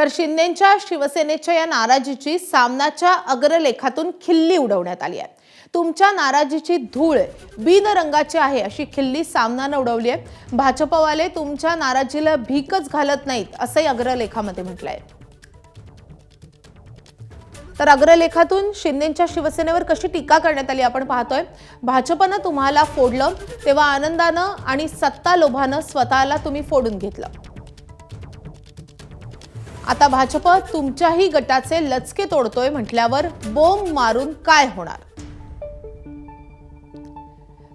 तर शिंदेच्या शिवसेनेच्या या नाराजीची सामनाच्या अग्रलेखातून खिल्ली उडवण्यात आली आहे. तुमच्या नाराजीची धूळ बिनरंगाची आहे अशी खिल्ली सामनानं उडवली आहे. भाजपवाले तुमच्या नाराजीला भीकच घालत नाहीत असंही अग्रलेखामध्ये म्हटलंय. तर अग्रलेखातून शिंदेच्या शिवसेनेवर कशी टीका करण्यात आली आपण पाहतोय. भाजपनं तुम्हाला फोडलं तेव्हा आनंदानं आणि सत्ता लोभानं स्वतःला तुम्ही फोडून घेतलं. आता भाजप तुमच्याही गटाचे लचके तोडतोय म्हटल्यावर बोंब मारून काय होणार?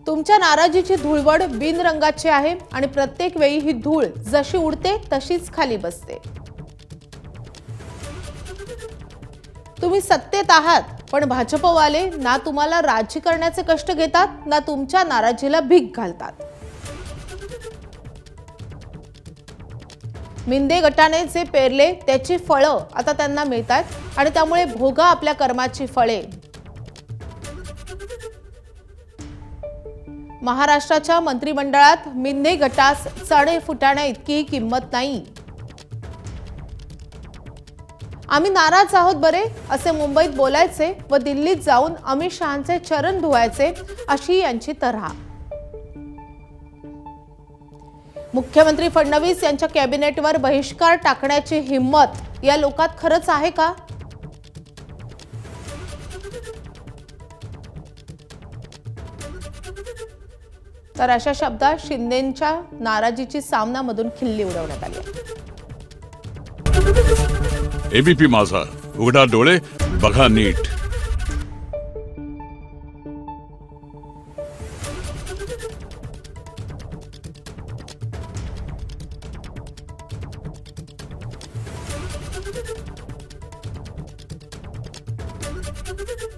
तुमच्या नाराजीची धुळवड बिनरंगाची आहे आणि प्रत्येक वेळी ही धूळ जशी उडते तशीच खाली बसते. तुम्ही सत्तेत आहात पण भाजपवाले ना तुम्हाला राजी करण्याचे कष्ट घेतात ना तुमच्या नाराजीला भीक घालतात. मिंदे गटाने जे पेरले त्याची फळं आता त्यांना मिळतात आणि त्यामुळे भोगा आपल्या कर्माची फळे. महाराष्ट्राच्या मंत्रिमंडळात मिंदे गटास चणे फुटाण्या इतकी किंमत नाही. आम्ही नाराज आहोत बरे असे मुंबईत बोलायचे व दिल्लीत जाऊन अमित शहाचे चरण धुवायचे अशी यांची तऱ्हा मुख्यमंत्री फडणवीस यांच्या कॅबिनेटवर बहिष्कार टाकण्याची हिंमत या लोकात खरंच आहे का? तर अशा शब्दात शिंदेच्या नाराजीची सामनामधून खिल्ली उडवण्यात आली एबीपी माझा. उघडा डोळे बघा नीट. Thank you.